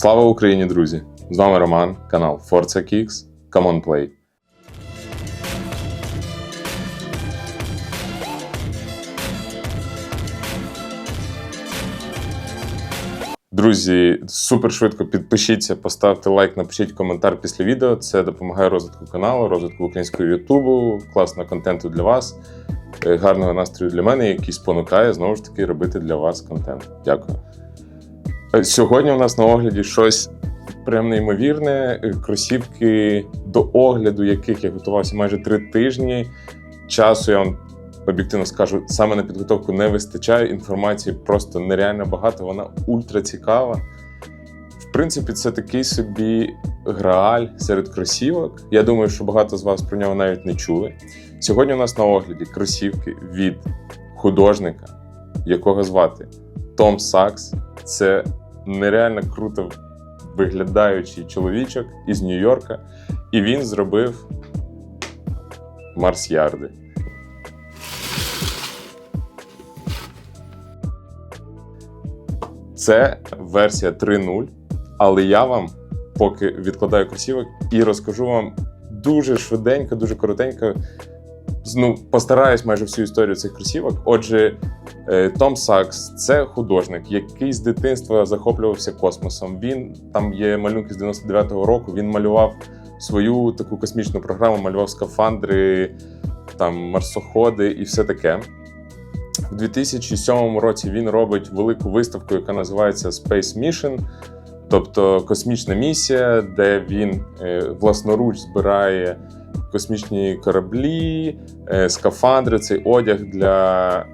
Слава Україні, друзі! З вами Роман, канал Forza Kicks. Come on play. Друзі, супер швидко підпишіться, поставте лайк, напишіть коментар після відео. Це допомагає розвитку каналу, розвитку українського Ютубу, класного контенту для вас, е, гарного настрою для мене, який спонукає знову ж таки робити для вас контент. Дякую. Сьогодні у нас на огляді щось прям неймовірне. Е, Кросівки, до огляду яких я готувався майже три тижні. Часу я вам об'єктивно скажу, саме на підготовку не вистачає. Інформації просто нереально багато, вона ультра цікава. В принципі, це такий собі грааль серед кросівок. Я думаю, що багато з вас про нього навіть не чули. Сьогодні у нас на огляді кросівки від художника, якого звати Том Сакс. Це нереально круто виглядаючий чоловічок із Нью-Йорка, і він зробив Марс-Ярди. Це версія 3.0, але я вам поки відкладаю кросівок і розкажу вам дуже швиденько, дуже коротенько. Ну, постараюсь майже всю історію цих кросівок. Отже, Том Сакс це художник, який з дитинства захоплювався космосом. Він там є малюнки з 99-го року. Він малював свою таку космічну програму, малював скафандри, там марсоходи і все таке. У 2007 році він робить велику виставку, яка називається Space Mission, тобто космічна місія, де він е, власноруч збирає космічні кораблі, е, скафандри, цей одяг для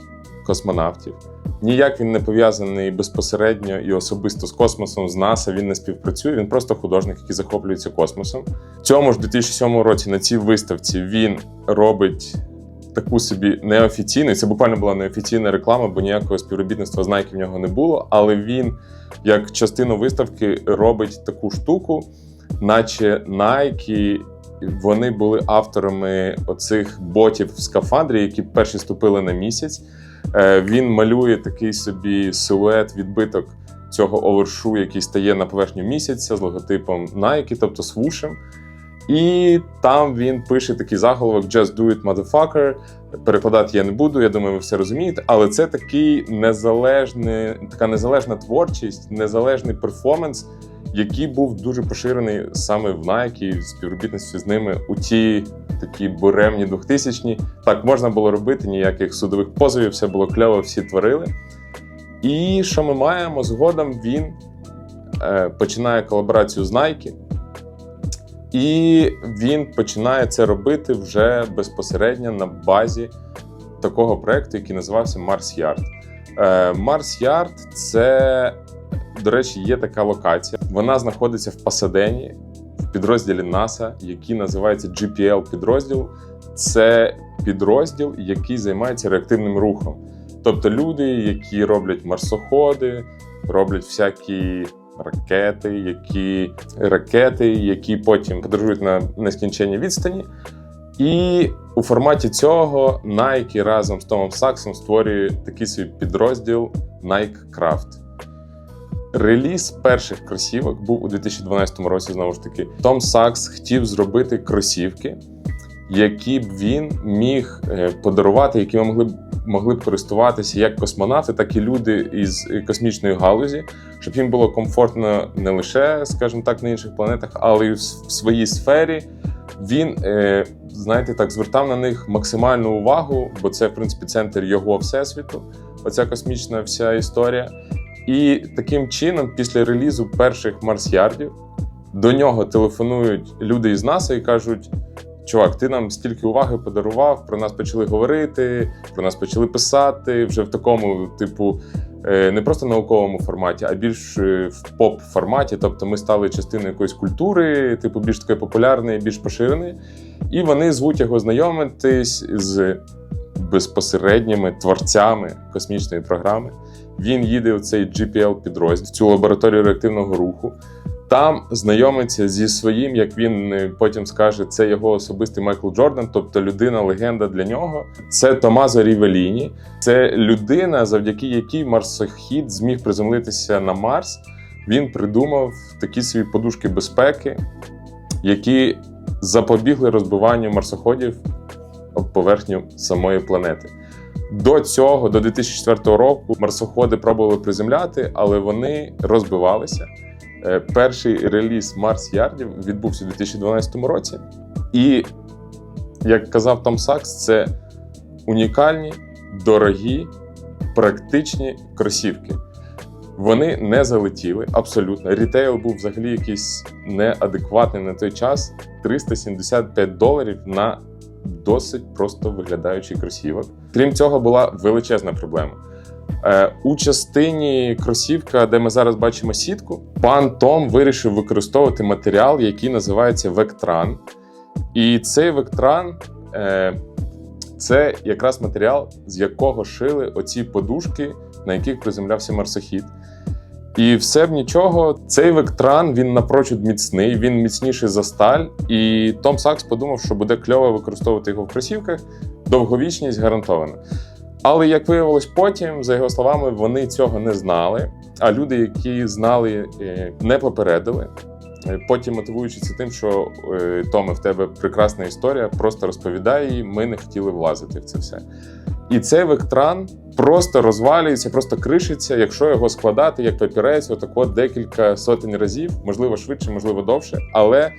космонавтів. Ніяк він не пов'язаний безпосередньо і особисто з космосом, з НАСА. Він не співпрацює. Він просто художник, який захоплюється космосом. В цьому ж 2007 році на цій виставці він робить таку собі неофіційну. Це буквально була неофіційна реклама, бо ніякого співробітництва з Nike в нього не було. Але він, як частину виставки, робить таку штуку, наче Nike. Вони були авторами оцих ботів в скафандрі, які перші ступили на місяць. Е, Він малює такий собі силует, відбиток цього овершу, який стає на поверхню місяця з логотипом Nike, тобто з вушем. І там він пише такий заголовок Just do it, motherfucker. Перекладати я не буду, я думаю, ви все розумієте. Але це такий незалежний, така незалежна творчість, незалежний перформанс, який був дуже поширений саме в Nike, в співробітництві з ними у ті такі буремні 2000-ні. Так можна було робити, ніяких судових позовів, все було кльово, всі творили. І що ми маємо? Згодом він е, починає колаборацію з Nike. І він починає це робити вже безпосередньо на базі такого проекту, який називався Mars Yard. Е, Mars Yard – це, до речі, є така локація. Вона знаходиться в Пасадені, в підрозділі НАСА, який називається GPL підрозділ. Це підрозділ, який займається реактивним рухом. Тобто люди, які роблять марсоходи, роблять всякі ракети, які ракети, які потім подорожують на нескінченні відстані. І у форматі цього Nike разом з Томом Саксом створює такий свій підрозділ Nike Craft. Реліз перших кросівок був у 2012 році. Знову ж таки, Том Сакс хотів зробити кросівки, які б він міг е, подарувати, які могли б могли б користуватися як космонавти, так і люди із космічної галузі, щоб їм було комфортно не лише, скажімо так, на інших планетах, але й в своїй сфері. Він, е, знаєте, так звертав на них максимальну увагу, бо це, в принципі, центр його всесвіту, оця космічна вся історія. І таким чином, після релізу перших Марс'ярдів, до нього телефонують люди із НАСА і кажуть: чувак, ти нам стільки уваги подарував, про нас почали говорити, про нас почали писати вже в такому, типу, е, не просто науковому форматі, а більш е, в поп-форматі. Тобто ми стали частиною якоїсь культури, типу, більш такої популярної, більш поширеної. І вони звуть його знайомитись з безпосередніми творцями космічної програми. Він їде в цей GPL підрозділ, в цю лабораторію реактивного руху. Там знайомиться зі своїм, як він е, потім скаже, це його особистий Майкл Джордан, тобто людина, легенда для нього. Це Томазо Рівеліні. Це людина, завдяки якій марсохід зміг приземлитися на Марс. він придумав такі свої подушки безпеки, які запобігли розбиванню марсоходів об поверхню самої планети. До цього, до 2004 року, марсоходи пробували приземляти, але вони розбивалися. Е, Перший реліз Марс Ярдів відбувся у 2012 році. І, як казав Том Сакс, це унікальні, дорогі, практичні кросівки. Вони не залетіли абсолютно. Рітейл був взагалі якийсь неадекватний на той час 375 доларів на досить просто виглядаючий кросівок. Крім цього, була величезна проблема. Е, у частині кросівка, де ми зараз бачимо сітку, пан Том вирішив використовувати матеріал, який називається Вектран. І цей Вектран це якраз матеріал, з якого шили оці подушки, на яких приземлявся марсохід. І все б нічого, цей вектран він напрочуд міцний, він міцніший за сталь. І Том Сакс подумав, що буде кльово використовувати його в кросівках. Довговічність гарантована. Але як виявилось потім, за його словами, вони цього не знали. А люди, які знали, е, не попередили. Е, Потім мотивуючи це тим, що е, Томе, в тебе прекрасна історія, просто розповідай її, ми не хотіли влазити в це все. І цей вектран просто розвалюється, просто кришиться, якщо його складати як папірець, отако декілька сотень разів, можливо, швидше, можливо, довше. Але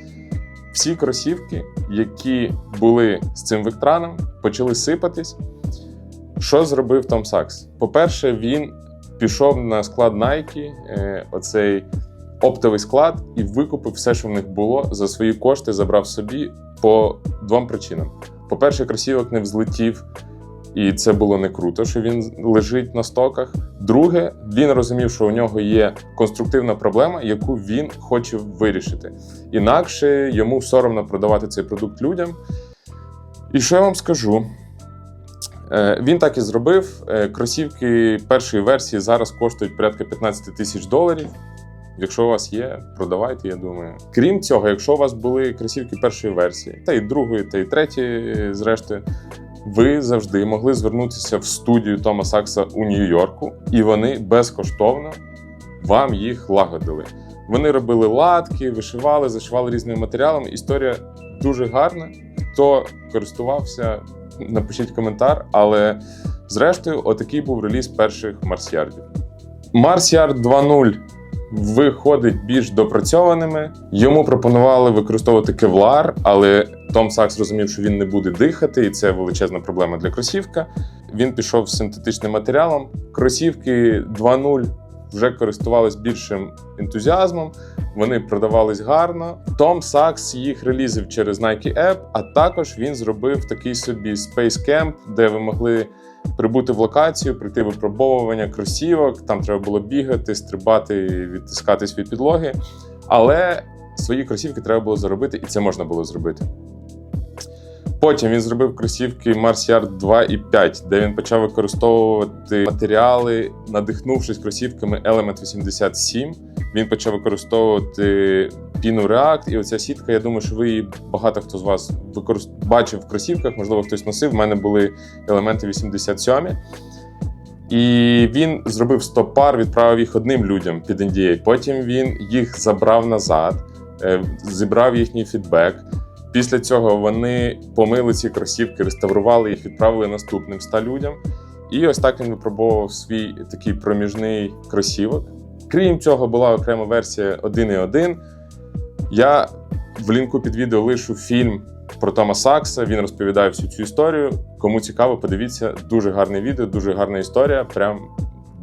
всі кросівки, які були з цим вектраном, почали сипатись. Що зробив Том Сакс? По-перше, він пішов на склад Nike, е, оцей оптовий склад, і викупив все, що в них було, за свої кошти забрав собі по двом причинам. По-перше, кросівок не взлетів, і це було не круто, що він лежить на стоках. Друге, він розумів, що у нього є конструктивна проблема, яку він хоче вирішити. Інакше йому соромно продавати цей продукт людям. І що я вам скажу? Е, Він так і зробив. Е, Кросівки першої версії зараз коштують порядка 15 тисяч доларів. Якщо у вас є, продавайте, я думаю. Крім цього, якщо у вас були кросівки першої версії, та й другої, та й третьої, зрештою, ви завжди могли звернутися в студію Тома Сакса у Нью-Йорку, і вони безкоштовно вам їх лагодили. Вони робили латки, вишивали, зашивали різними матеріалами. Історія дуже гарна. Хто користувався, напишіть коментар. Але зрештою, отакий був реліз перших Марсярдів. Марсярд 2.0 виходить більш допрацьованими. Йому пропонували використовувати кевлар, але Том Сакс розумів, що він не буде дихати, і це величезна проблема для кросівка. Він пішов з синтетичним матеріалом. Кросівки 2.0 вже користувались більшим ентузіазмом. Вони продавались гарно. Том Сакс їх релізив через Nike App, а також він зробив такий собі Space Camp, де ви могли прибути в локацію, прийти випробовування кросівок. Там треба було бігати, стрибати, відтискатись від підлоги. Але свої кросівки треба було заробити, і це можна було зробити. Потім він зробив кросівки Mars Yard 2 і 5, де він почав використовувати матеріали, надихнувшись кросівками Element 87. Він почав використовувати піну React, і оця сітка, я думаю, що ви її багато хто з вас використ... бачив в кросівках, можливо, хтось носив. У мене були елементи 87. І він зробив 100 пар, відправив їх одним людям під NDA. Потім він їх забрав назад, е, зібрав їхній фідбек. Після цього вони помили ці кросівки, реставрували їх, відправили наступним 100 людям. І ось так він випробовував свій такий проміжний кросівок. Крім цього, була окрема версія 1.1. Я в лінку під відео лишу фільм про Тома Сакса. Він розповідає всю цю історію. Кому цікаво, подивіться. Дуже гарне відео, дуже гарна історія. Прям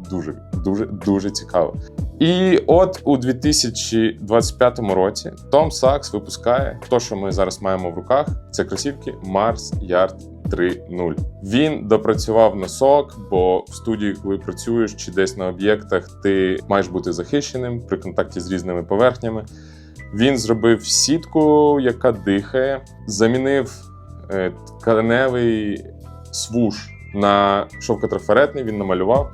дуже, дуже, дуже цікаво. І от у 2025 році Том Сакс випускає те, що ми зараз маємо в руках. Це кросівки Mars Yard 3.0. Він допрацював носок, бо в студії, коли працюєш чи десь на об'єктах, ти маєш бути захищеним при контакті з різними поверхнями. Він зробив сітку, яка дихає, замінив е, тканевий свуш на шовкотрафаретний, він намалював.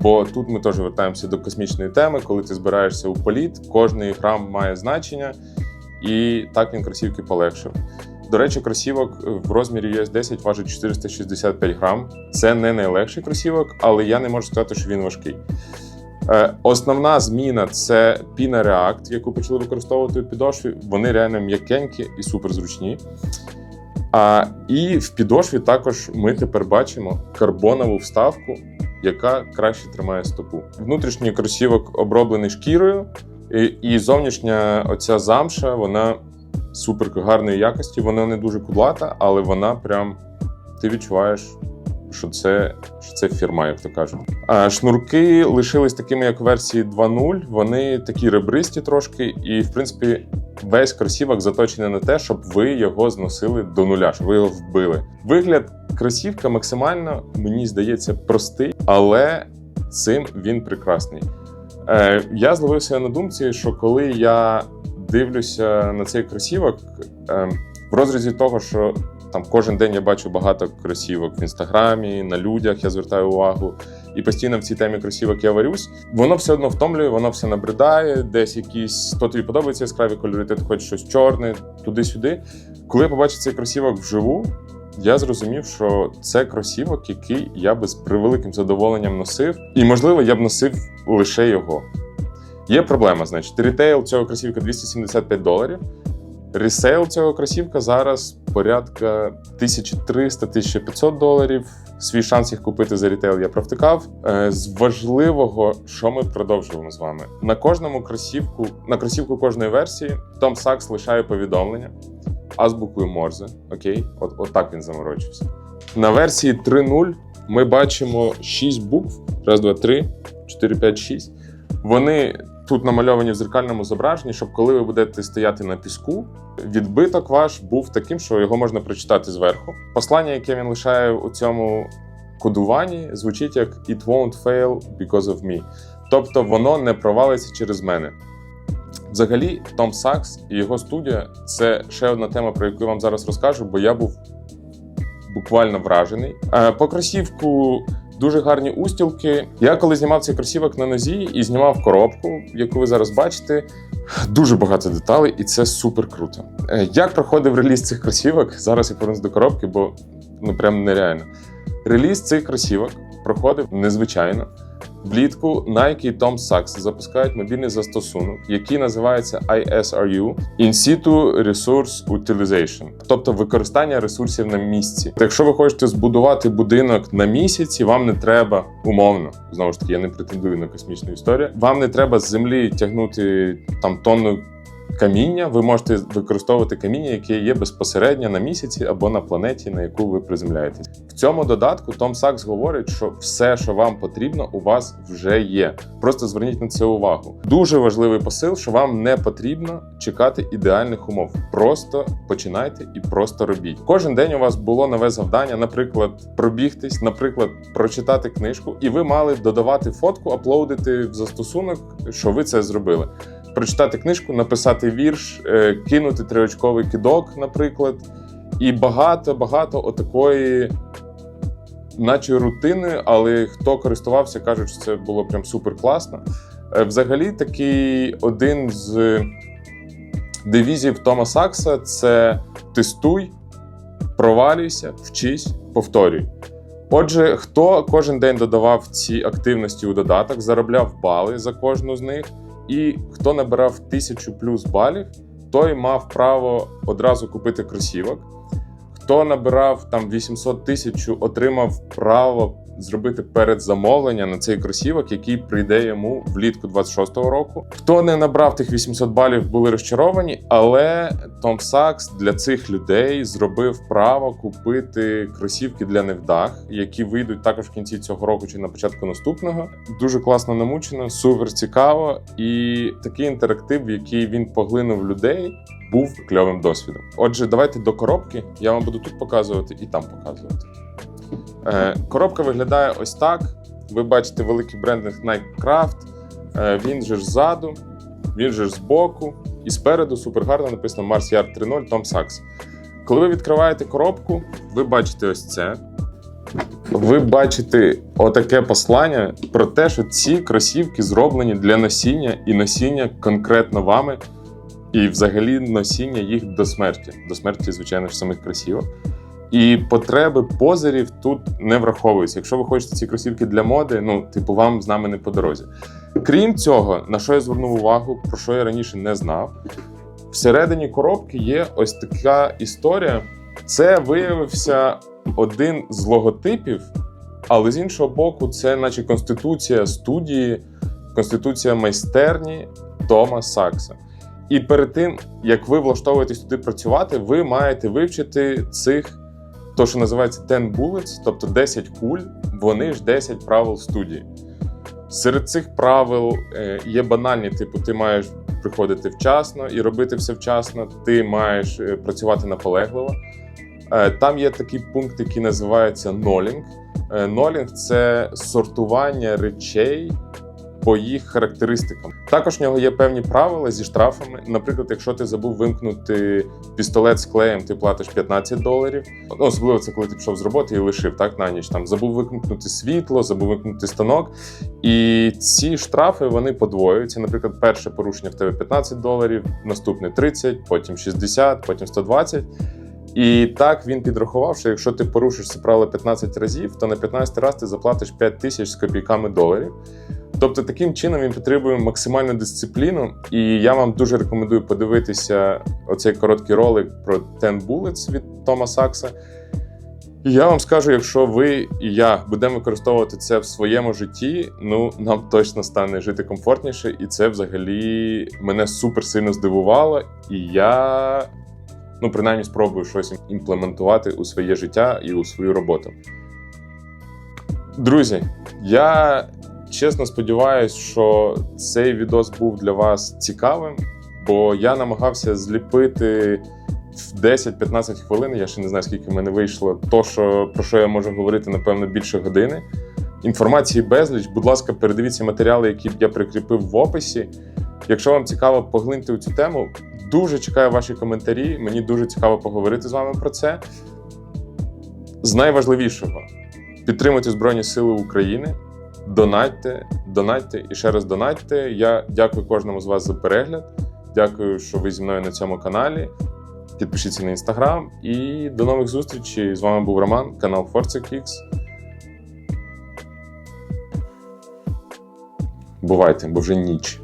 Бо тут ми теж вертаємося до космічної теми. Коли ти збираєшся у політ, кожний грам має значення, і так він кросівки полегшив. До речі, кросівок в розмірі US 10 важить 465 грам. Це не найлегший кросівок, але я не можу сказати, що він важкий. Е, Основна зміна це Pina React, яку почали використовувати у підошві. Вони реально м'якенькі і суперзручні. А, і в підошві також ми тепер бачимо карбонову вставку, яка краще тримає стопу. Внутрішній кросівок оброблений шкірою, і, і зовнішня оця замша, вона супер гарної якості. Вона не дуже кудлата, але вона прям ти відчуваєш, що це, що це фірма, як то кажуть. А шнурки лишились такими, як версії 2.0. Вони такі ребристі трошки, і в принципі весь кросівок заточений на те, щоб ви його зносили до нуля, щоб ви його вбили. Вигляд кросівка максимально, мені здається, простий, але цим він прекрасний. Е, я зловився на думці, що коли я дивлюся на цей кросівок, е, в розрізі того, що там кожен день я бачу багато кросівок в інстаграмі, на людях я звертаю увагу, і постійно в цій темі кросівок я варюсь. Воно все одно втомлює, воно все набридає, десь якісь то тобі подобаються яскраві кольори, ти хочеш щось чорне, туди-сюди. Коли я побачив цей кросівок вживу, я зрозумів, що це кросівок, який я би з превеликим задоволенням носив, і можливо я б носив лише його. Є проблема, значить, рітейл цього кросівка 275 доларів. Ресейл цього кросівка зараз порядка 1300-1500 доларів. Свій шанс їх купити за рітейл я провтикав. Е, З важливого, що ми продовжуємо з вами. На кожному кросівку, на кросівку кожної версії Tom Sachs лишає повідомлення азбукою Морзе. Окей, от, от так він заморочився. На версії 3.0 ми бачимо 6 букв. Раз, два, три, 4, 5, 6. Вони тут намальовані в зеркальному зображенні, щоб коли ви будете стояти на піску, відбиток ваш був таким, що його можна прочитати зверху. Послання, яке він лишає у цьому кодуванні, звучить як It won't fail because of me. Тобто воно не провалиться через мене. Взагалі, Том Сакс і його студія це ще одна тема, про яку я вам зараз розкажу, бо я був буквально вражений. Е, По кросівку дуже гарні устілки. Я коли знімав цей кросівок на нозі і знімав коробку, яку ви зараз бачите, дуже багато деталей, і це супер круто. Е, Як проходив реліз цих кросівок? Зараз я повернусь до коробки, бо ну прям нереально. Реліз цих кросівок проходив незвичайно. Влітку Nike і Tom Sachs запускають мобільний застосунок, який називається ISRU – In Situ Resource Utilization, тобто використання ресурсів на місці. Якщо ви хочете збудувати будинок на місяці, вам не треба умовно знову ж таки, я не претендую на космічну історію. Вам не треба з землі тягнути там тонну каміння. Ви можете використовувати каміння, яке є безпосередньо на місяці або на планеті, на яку ви приземляєтесь. В цьому додатку Том Сакс говорить, що все, що вам потрібно, у вас вже є. Просто зверніть на це увагу. Дуже важливий посил, що вам не потрібно чекати ідеальних умов. Просто починайте і просто робіть. Кожен день у вас було нове завдання, наприклад, пробігтись, наприклад, прочитати книжку, і ви мали додавати фотку, аплодити в застосунок, що ви це зробили. Прочитати книжку, написати вірш, е, кинути триочковий кидок, наприклад, і багато-багато отакої, наче рутини, але хто користувався, кажуть, що це було прям супер класно. Е, Взагалі, такий один з девізів Тома Сакса це тестуй, провалюйся, вчись, повторюй. Отже, хто кожен день додавав ці активності у додаток, заробляв бали за кожну з них, і хто набирав тисячу плюс балів, той мав право одразу купити кросівок. Хто набирав там 800 тисяч, отримав право зробити передзамовлення на цей кросівок, який прийде йому влітку 26-го року. Хто не набрав тих 800 балів, були розчаровані, але Том Сакс для цих людей зробив право купити кросівки для невдах, які вийдуть також в кінці цього року чи на початку наступного. Дуже класно намучено, супер цікаво, і такий інтерактив, який він поглинув людей. Був кльовим досвідом. Отже, давайте до коробки. Я вам буду тут показувати і там показувати. Е, коробка виглядає ось так. Ви бачите великий брендинг Nike Е, він же ж ззаду, він же ж збоку. І спереду супер гарно написано Mars Yard 3.0 Tom Sachs. Коли ви відкриваєте коробку, ви бачите ось це. Ви бачите отаке послання про те, що ці кросівки зроблені для носіння і носіння конкретно вами, і взагалі носіння їх до смерті. До смерті, звичайно ж, самих кросівок. І потреби позерів тут не враховуються. Якщо ви хочете ці кросівки для моди, ну, типу, вам з нами не по дорозі. Крім цього, на що я звернув увагу, про що я раніше не знав. Всередині коробки є ось така історія. Це виявився один з логотипів, але з іншого боку, це наче конституція студії, конституція майстерні Тома Сакса. І перед тим, як ви влаштовуєтесь туди працювати, ви маєте вивчити цих, то, що називається 10 bullets, тобто 10 куль, вони ж 10 правил студії. Серед цих правил е, є банальні, типу, ти маєш приходити вчасно і робити все вчасно, ти маєш е, працювати наполегливо. Е, Там є такий пункт, який називається нолінг. Нолінг це сортування речей по їх характеристикам. Також в нього є певні правила зі штрафами. Наприклад, якщо ти забув вимкнути пістолет з клеєм, ти платиш 15 доларів. Ну, особливо це коли ти пішов з роботи і лишив так на ніч. Там забув вимкнути світло, забув вимкнути станок. І ці штрафи вони подвоюються. Наприклад, перше порушення в тебе 15 доларів, наступне 30, потім 60, потім 120. І так він підрахував, що якщо ти порушиш це правило 15 разів, то на 15 раз ти заплатиш 5 тисяч з копійками доларів. Тобто, таким чином він потребує максимальну дисципліну. І я вам дуже рекомендую подивитися оцей короткий ролик про 10 Bullets від Тома Сакса. І я вам скажу, якщо ви і я будемо використовувати це в своєму житті, ну нам точно стане жити комфортніше, і це взагалі мене супер сильно здивувало. І я, ну, принаймні, спробую щось імплементувати у своє життя і у свою роботу. Друзі, я чесно сподіваюся, що цей відос був для вас цікавим, бо я намагався зліпити в 10-15 хвилин. Я ще не знаю, скільки в мене вийшло. То, що, про що я можу говорити, напевно, більше години. Інформації безліч. Будь ласка, передивіться матеріали, які я прикріпив в описі. Якщо вам цікаво поглинути у цю тему, дуже чекаю ваші коментарі. Мені дуже цікаво поговорити з вами про це. З найважливішого підтримуйте Збройні Сили України. Донатьте, донатьте і ще раз донатьте. Я дякую кожному з вас за перегляд. Дякую, що ви зі мною на цьому каналі. Підпишіться на інстаграм і до нових зустрічей. З вами був Роман, канал Forza Kicks. Бувайте, бо вже ніч.